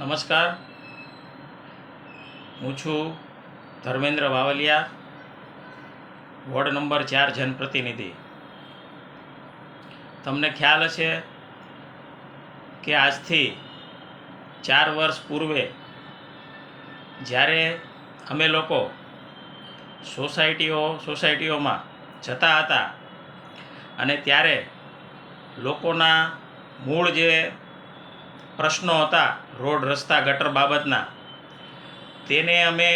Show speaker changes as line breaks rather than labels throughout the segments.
નમસ્કાર. હું છું ધર્મેન્દ્ર વાવલિયા, વોર્ડ નંબર ચાર જનપ્રતિનિધિ. તમને ખ્યાલ હશે કે આજથી ચાર વર્ષ પૂર્વે જ્યારે અમે લોકો સોસાયટીઓ, સોસાયટીઓમાં જતા હતા અને ત્યારે લોકોના મૂળ જે પ્રશ્નો હતા રોડ, રસ્તા, ગટર બાબતના. તેને અમે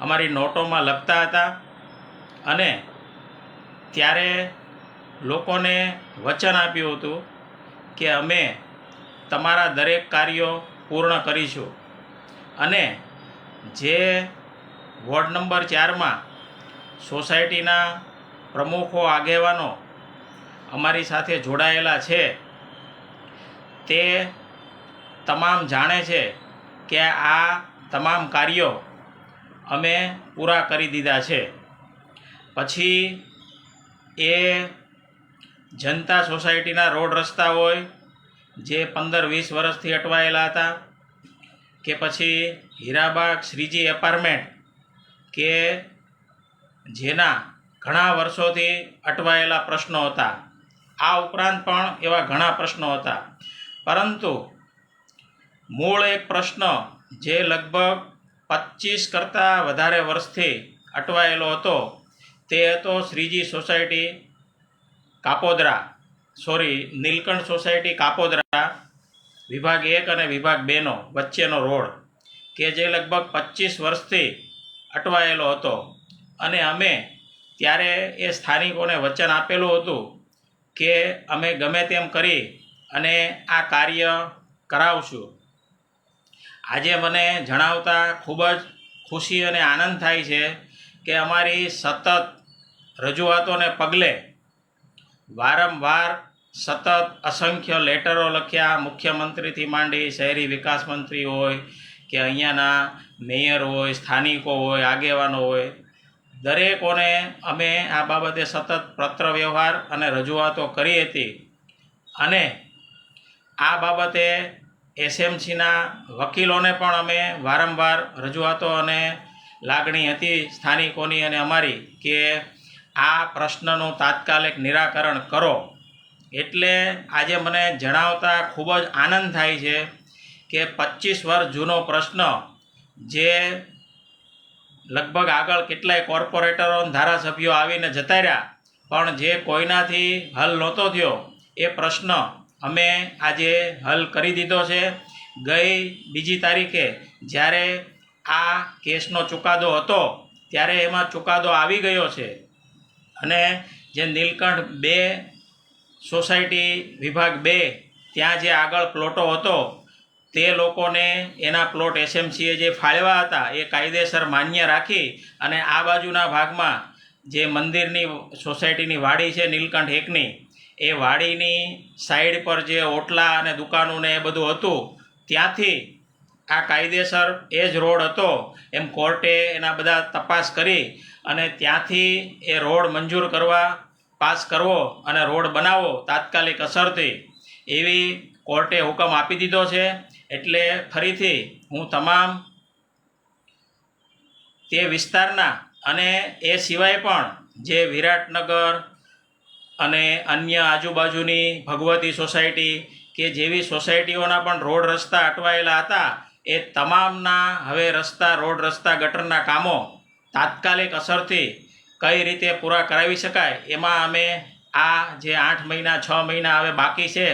અમારી નોટોમાં લખતા હતા અને ત્યારે લોકોને વચન આપ્યું હતું કે અમે તમારા દરેક કાર્યો પૂર્ણ કરીશું. અને જે વોર્ડ નંબર ચારમાં સોસાયટીના પ્રમુખો, આગેવાનો અમારી સાથે જોડાયેલા છે, તે તમામ જાણે છે કે આ તમામ કાર્યો અમે પૂરા કરી દીધા છે. પછી એ જનતા સોસાયટીના રોડ રસ્તા હોય, જે પંદર વીસ વર્ષથી અટવાયેલા હતા, કે પછી હીરાબાગ શ્રીજી એપાર્ટમેન્ટ, કે જેના ઘણા વર્ષોથી અટવાયેલા પ્રશ્નો હતા. આ ઉપરાંત પણ એવા ઘણા પ્રશ્નો હતા. પરંતુ મૂળ એક પ્રશ્ન જે લગભગ પચીસ કરતાં વધારે વર્ષથી અટવાયેલો હતો. તે હતો Shriji society Kapodara. Sorry, Nilkanth society Kapodara, વિભાગ એક અને વિભાગ બેનો વચ્ચેનો રોડ, કે જે લગભગ પચીસ વર્ષથી અટવાયેલો હતો. અને અમે ત્યારે એ સ્થાનિકોને વચન આપેલું હતું કે અમે ગમે તેમ કરી અને આ કાર્ય કરાવશું. આજે મને જણાવતા ખૂબ જ ખુશી અને આનંદ થાય છે કે અમારી સતત રજૂઆતોને પગલે વારંવાર સતત અસંખ્ય લેટરો લખ્યા. મુખ્યમંત્રીથી માંડી શહેરી વિકાસ મંત્રી હોય કે અહીંયાના મેયર હોય, સ્થાનિકો હોય, આગેવાનો હોય, દરેકોને અમે આ બાબતે સતત પત્ર વ્યવહાર અને રજૂઆતો કરી હતી. અને આ બાબતે એસએમસીના વકીલોને પણ અમે વારંવાર રજૂઆતો અને લાગણી હતી સ્થાનિકોની અને અમારી કે આ પ્રશ્નનું તાત્કાલિક નિરાકરણ કરો. એટલે આજે મને જણાવતા ખૂબ જ આનંદ થાય છે કે પચીસ વર્ષ જૂનો પ્રશ્ન જે લગભગ આગળ કેટલાય કોર્પોરેટરો ધારાસભ્યો આવીને જતા રહ્યા પણ જે કોઈનાથી હલ નહોતો થયો, એ પ્રશ્ન અમે આજે હલ કરી દીધો છે. ગઈ બીજી તારીખે જ્યારે આ કેસનો ચુકાદો હતો, ત્યારે એમાં ચુકાદો આવી ગયો છે. અને જે નીલકંઠ બે, સોસાયટી વિભાગ બે, ત્યાં જે આગળ પ્લોટો હતો, તે લોકોને એના પ્લોટ એસએમસીએ જે ફાળવ્યા હતા, એ કાયદેસર માન્ય રાખી અને આ બાજુના ભાગમાં જે મંદિરની, સોસાયટીની વાડી છે નીલકંઠ એકની એ વાડીની સાઈડ પર જે ઓટલા અને દુકાનો ને એ બધું હતું, ત્યાંથી આ કાયદેસર એ જ રોડ હતો. એમ કોર્ટે એના બધા તપાસ કરી અને ત્યાંથી એ રોડ મંજૂર કરવા પાસ કરવો અને રોડ બનાવવો તાત્કાલિક અસરથી. એવી કોર્ટે હુકમ આપી દીધો છે, એટલે ફરીથી હું તમામ તે વિસ્તારના અને એ સિવાય પણ જે વિરાટનગર અને અન્ય આજુબાજુની ભગવતી સોસાયટી કે જેવી સોસાયટીઓના પણ રોડ રસ્તા અટવાયેલા હતા, એ તમામના હવે રસ્તા, રોડ રસ્તા ગટરના કામો તાત્કાલિક અસરથી કઈ રીતે પૂરા કરાવી શકાય, એમાં અમે આ જે આઠ મહિના, છ મહિના હવે બાકી છે,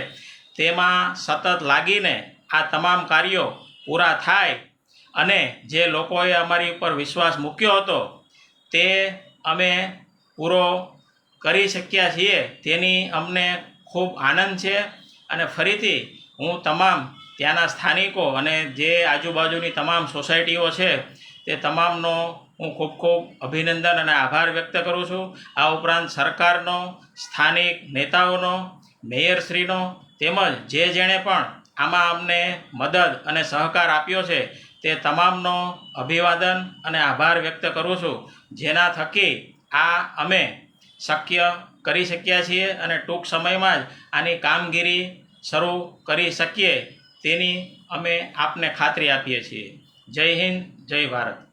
તેમાં સતત લાગીને આ તમામ કાર્યો પૂરા થાય અને જે લોકોએ અમારી ઉપર વિશ્વાસ મૂક્યો હતો, તે અમે પૂરો કરી શક્યા છીએ. તેની અમને ખૂબ આનંદ છે અને ફરીથી હું તમામ ત્યાંના સ્થાનિકો અને જે આજુબાજુની તમામ સોસાયટીઓ છે, તે તમામનો હું ખૂબ ખૂબ અભિનંદન અને આભાર વ્યક્ત કરું છું. આ ઉપરાંત સરકારનો, સ્થાનિક નેતાઓનો, મેયરશ્રીનો તેમજ જે જેણે પણ આમાં અમને મદદ અને સહકાર આપ્યો છે, તે તમામનો અભિવાદન અને આભાર વ્યક્ત કરું છું. જેના થકી આ અમે શક્ય કરી શક્યા છીએ અને ટૂંક સમયમાં જ આની કામગીરી શરૂ કરી શકીએ તેની અમે આપને ખાતરી આપીએ છીએ. જય હિન્દ, જય ભારત.